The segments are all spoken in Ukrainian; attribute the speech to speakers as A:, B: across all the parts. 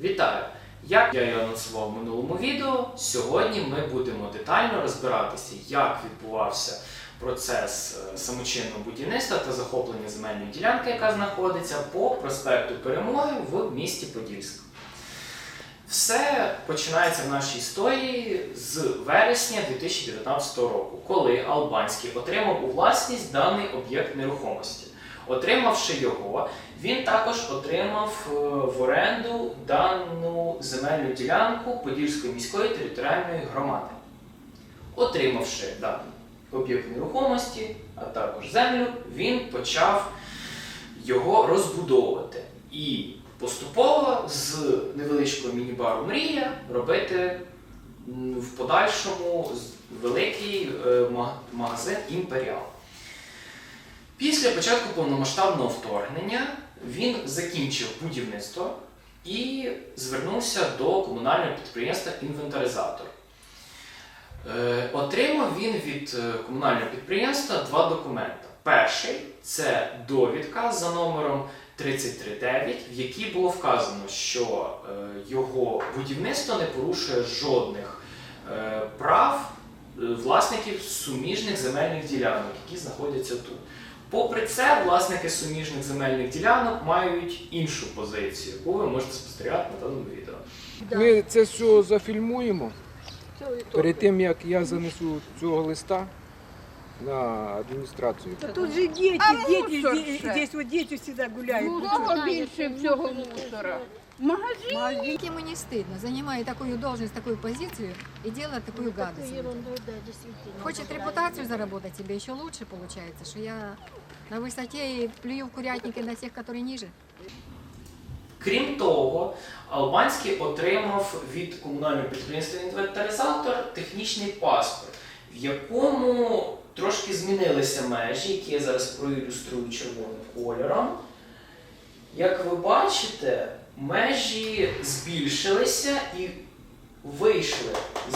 A: Вітаю! Як я і анонсував в минулому відео, сьогодні ми будемо детально розбиратися, як відбувався процес е, самочинного будівництва та захоплення земельної ділянки, яка знаходиться по проспекту Перемоги в місті Подільськ. Все починається в нашій історії з вересня 2019 року, коли Албанський отримав у власність даний об'єкт нерухомості. Отримавши його, він також отримав е, в оренду дану земельну ділянку Подільської міської територіальної громади. Отримавши даний об'єкт нерухомості, а також землю, він почав його розбудовувати. І поступово з невеличкого міні-бару Мрія робити в подальшому великий е, магазин Імперіал. Після початку повномасштабного вторгнення він закінчив будівництво і звернувся до комунального підприємства Інвентаризатор. Е, Отримав він від е, комунального підприємства два документи. Перший це довідка за номером 339, в якій було вказано, що е, його будівництво не порушує жодних прав власників суміжних земельних ділянок, які знаходяться тут. Попри це, власники суміжних земельних ділянок мають іншу позицію, яку ви можете спостерігати на даному відео.
B: Ми це все зафільмуємо перед тим, як я занесу цього листа на адміністрацію.
C: Да тут же дети,
D: А
C: дети,
D: мусор
C: здесь,
D: ще?
C: здесь вот дети всегда гуляют. Ну, что?
D: Більше всього мусора. Магазин.
C: Магазин.
E: Ему не стыдно, занимая такую должность, такую позицию и делая такую гадость. Хочет репутацию заработать, тебе еще лучше получается, что я на высоте и плюю в курятники на тех, которые ниже.
A: Крім того, Албанський отримав від комунального підприємства інвентаризатор технічний паспорт, в якому трошки змінилися межі, які я зараз проілюструю червоним кольором. Як ви бачите, межі збільшилися і вийшли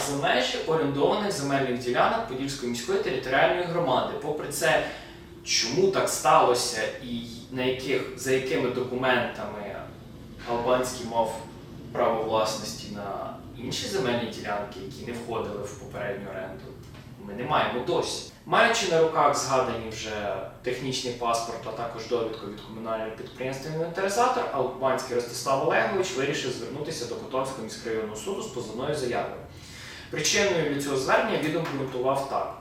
A: за межі орендованих земельних ділянок Подільської міської територіальної громади. Попри це, чому так сталося і на яких, за якими документами Албанський мав право власності на інші земельні ділянки, які не входили в попередню оренду, ми не маємо досі. Маючи на руках згадані вже технічний паспорт, а також довідку від комунального підприємства інвентаризатор, Албанський Ростислав Олегович вирішив звернутися до Котовського міськрайонного суду з позовною заявою. Причиною для цього звернення він обґрунтував так,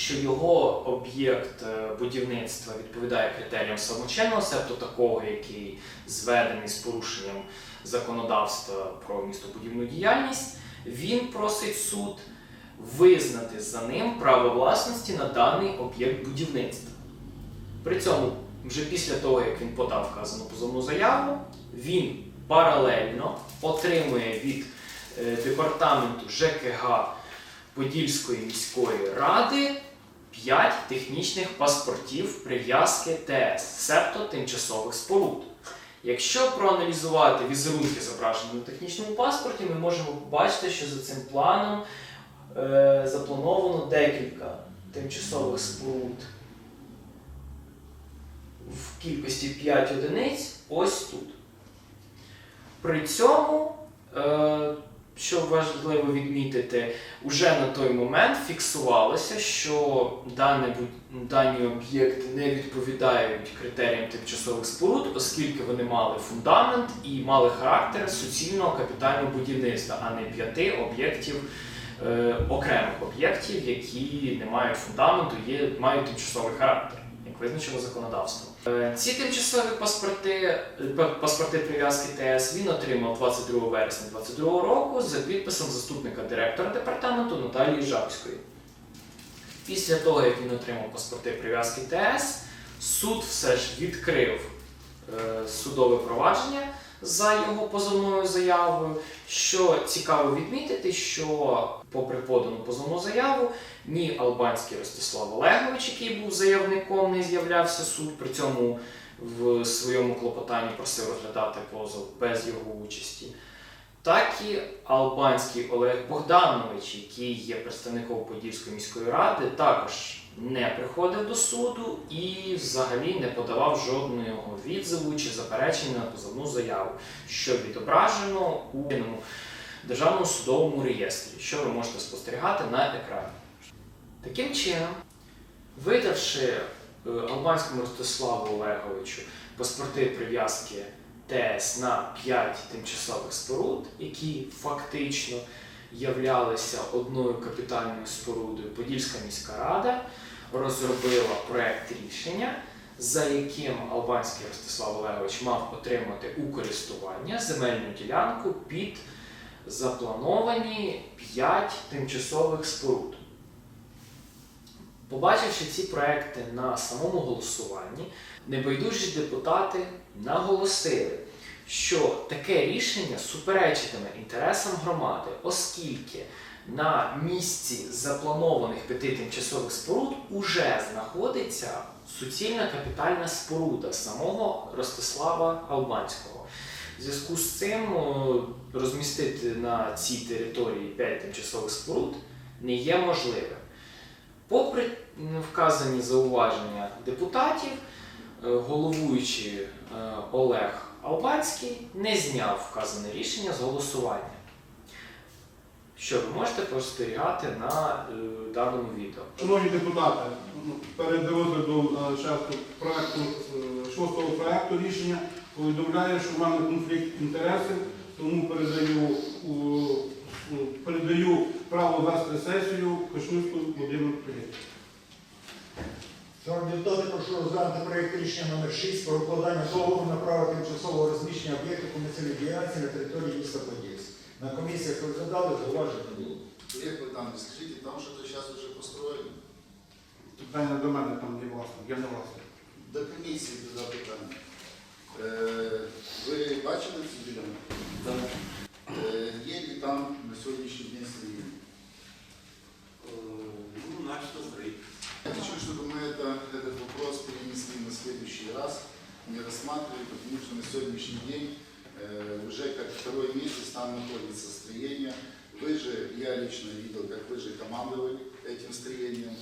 A: що його об'єкт е, будівництва відповідає критеріям самочинного, себто такого, який зведений з порушенням законодавства про містобудівну діяльність, він просить суд визнати за ним право власності на даний об'єкт будівництва. При цьому, вже після того, як він подав вказану позовну заяву, він паралельно отримує від е, департаменту ЖКГ Подільської міської ради 5 технічних паспортів прив'язки ТС, себто тимчасових споруд. Якщо проаналізувати візерунки, зображені на технічному паспорті, ми можемо побачити, що за цим планом е, заплановано декілька тимчасових споруд в кількості 5 одиниць ось тут. При цьому, е, що важливо відмітити, уже на той момент фіксувалося, що дані, дані об'єкти не відповідають критеріям тимчасових споруд, оскільки вони мали фундамент і мали характер суцільного капітального будівництва, а не п'яти об'єктів. е, Окремих об'єктів, які не мають фундаменту, є, мають тимчасовий характер, визначено законодавством. Е, Ці тимчасові паспорти, е, паспорти прив'язки ТС він отримав 22 вересня 2022 року за підписом заступника директора департаменту Наталії Жабської. Після того, як він отримав паспорти прив'язки ТС, суд все ж відкрив е, судове провадження за його позовною заявою. Що цікаво відмітити, що, попри подану позовну заяву, ні Албанський Ростислав Олегович, який був заявником, не з'являвся суд. При цьому в своєму клопотанні просив розглядати позов без його участі. так і Албанський Олег Богданович, який є представником Подільської міської ради, також не приходив до суду і взагалі не подавав жодного відзиву чи заперечення на позовну заяву, що відображено у державному судовому реєстрі, що ви можете спостерігати на екрані. Таким чином, видавши е, Албанському Ростиславу Олеговичу паспорти прив'язки ТС на 5 тимчасових споруд, які фактично являлися одною капітальною спорудою, Подільська міська рада розробила проект рішення, за яким Албанський Ростислав Олегович мав отримати у користування земельну ділянку під заплановані 5 тимчасових споруд. Побачивши ці проекти на самому голосуванні, небайдужі депутати наголосили, що таке рішення суперечитиме інтересам громади, оскільки на місці запланованих п'яти тимчасових споруд уже знаходиться суцільна капітальна споруда самого Ростислава Албанського. В зв'язку з цим розмістити на цій території 5 тимчасових споруд не є можливим. Попри вказані зауваження депутатів, е, головуючий е, Олег Албанський не зняв вказане рішення з голосування. Що ви можете спостерігати на е, даному відео.
F: Шановні депутати, ну, перед розглядом проекту, шостого проекту рішення повідомляю, що в мене конфлікт інтересів, тому передаю, у- передаю право вести сесію Кошнівську Володимиру Філіпповичу.
G: Шановні депутати, прошу розглянути проєкт рішення номер 6 про укладання договору на право тимчасового розміщення об'єкту комерційної діяльності на території міста Подільськ. На комісіях розглядали, зауважень не було.
H: Як ви там, скажіть, там что-то сейчас уже построили?
F: Питання до мене там не власник, я не власник.
H: До комісії туди питання. Е, ви бачили цю ділянку? Е, є ли там на сьогоднішній день строєння?
I: Ну, начато строить.
H: Я хочу, чтобы мы это, этот вопрос перенесли на следующий раз, не рассматривали, потому что на сегодняшний день э, уже как второй месяц там находится строение. Вы же, я лично видел, как вы же командовали этим строением.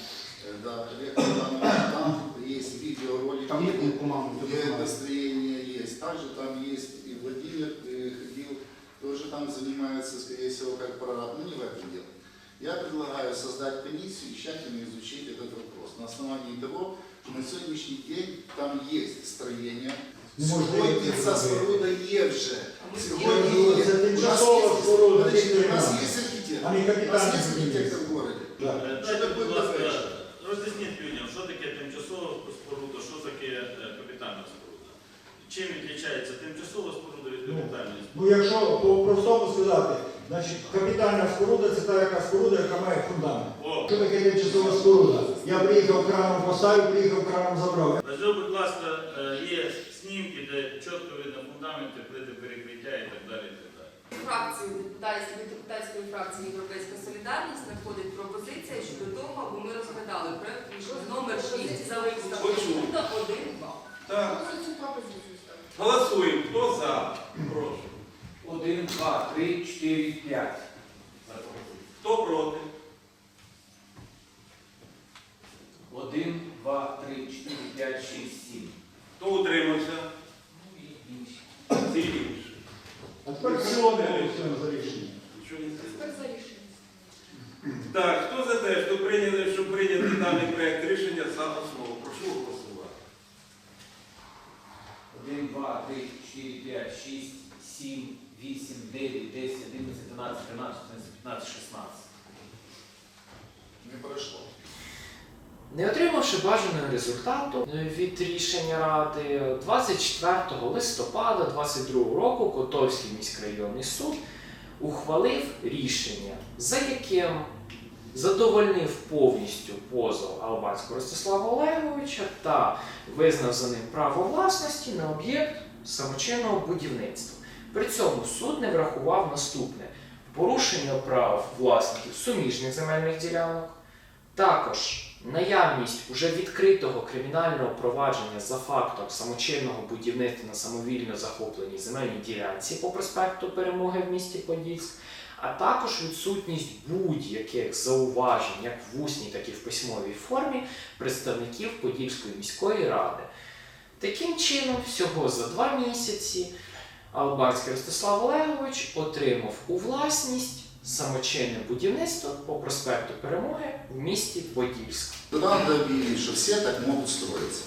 H: Э, да, Олег Иванович, там есть видеоролики,
F: Там нет команди.
H: где это строение есть. Также там есть и Владимир э, ходил, тоже там занимается, скорее всего, как прораб. Ну, не в этом дело. Я предлагаю создать комиссию и тщательно изучить этот вопрос на основании того, что на сегодняшний день там есть строение.
G: Неможливо
H: Сьогодні
G: це
H: ця
G: зробити.
H: споруда є вже. Сьогодні
G: Це
H: є. У нас
G: тимчасова
H: є-
G: споруда,
H: Подождите, у нас
G: тільки
H: є архітектор.
G: А не
H: У нас
G: капітальний
H: є архітектор
G: будівництво.
H: в городі.
G: Да.
H: Що
I: Дайте,
H: таке
I: будь ласка,
H: безпечно?
I: роз'ясніть людям, що таке тимчасова споруда, Чим відрізняється тимчасова споруда від
G: Ну,
I: капітальної споруди?
G: Ну, якщо по-простому сказати, значить капітальна споруда це та яка споруда, яка має фундамент.
I: О,
G: Що таке тимчасова споруда? Я приїхав краном поставив, приїхав краном забрав.
I: Ось, будь ласка, е, є знімки, де чітко видно фундаменти, плити перекриття і так далі. І так далі.
J: Фракцію депутатської від депутатської фракції Європейська Солідарність надходить пропозиція щодо того, аби ми розглядали проект рішення номер 6 за виставку
I: Почув.
J: пункту 1-2.
I: Так. Голосуємо. Хто за? Прошу.
B: 1, 2, 3, 4, 5.
I: Хто проти?
B: 1, 2, 3, 4, 5, 6, 7.
I: Хто утримався?
B: Ну і інші.
I: Всі інші.
G: А тепер цілому голосуємо за рішення.
I: Нічого не сказав.
J: Тепер за рішення.
I: Так, хто за те, що прийняли, щоб прийняти даний проект рішення за основу? Прошу голосувати.
B: 1, 2, 3, 4, 5, 6, 7, 8, 9, 10, 11, 12, 13, 14, 15, 16.
H: Не пройшло.
A: Не отримавши бажаного результату від рішення ради, 24 листопада 2022 року Котовський міськрайонний суд ухвалив рішення, за яким задовольнив повністю позов Албанського Ростислава Олеговича та визнав за ним право власності на об'єкт самочинного будівництва. При цьому суд не врахував наступне порушення прав власників суміжних земельних ділянок, також наявність уже відкритого кримінального провадження за фактом самочинного будівництва на самовільно захопленій земельній ділянці по проспекту Перемоги в місті Подільськ, а також відсутність будь-яких зауважень, як в усній, так і в письмовій формі представників Подільської міської ради. Таким чином, всього за два місяці Албанський Ростислав Олегович отримав у власність самочинне будівництво по проспекту Перемоги в місті Подільськ.
H: Надо объявить, що все так можуть строиться.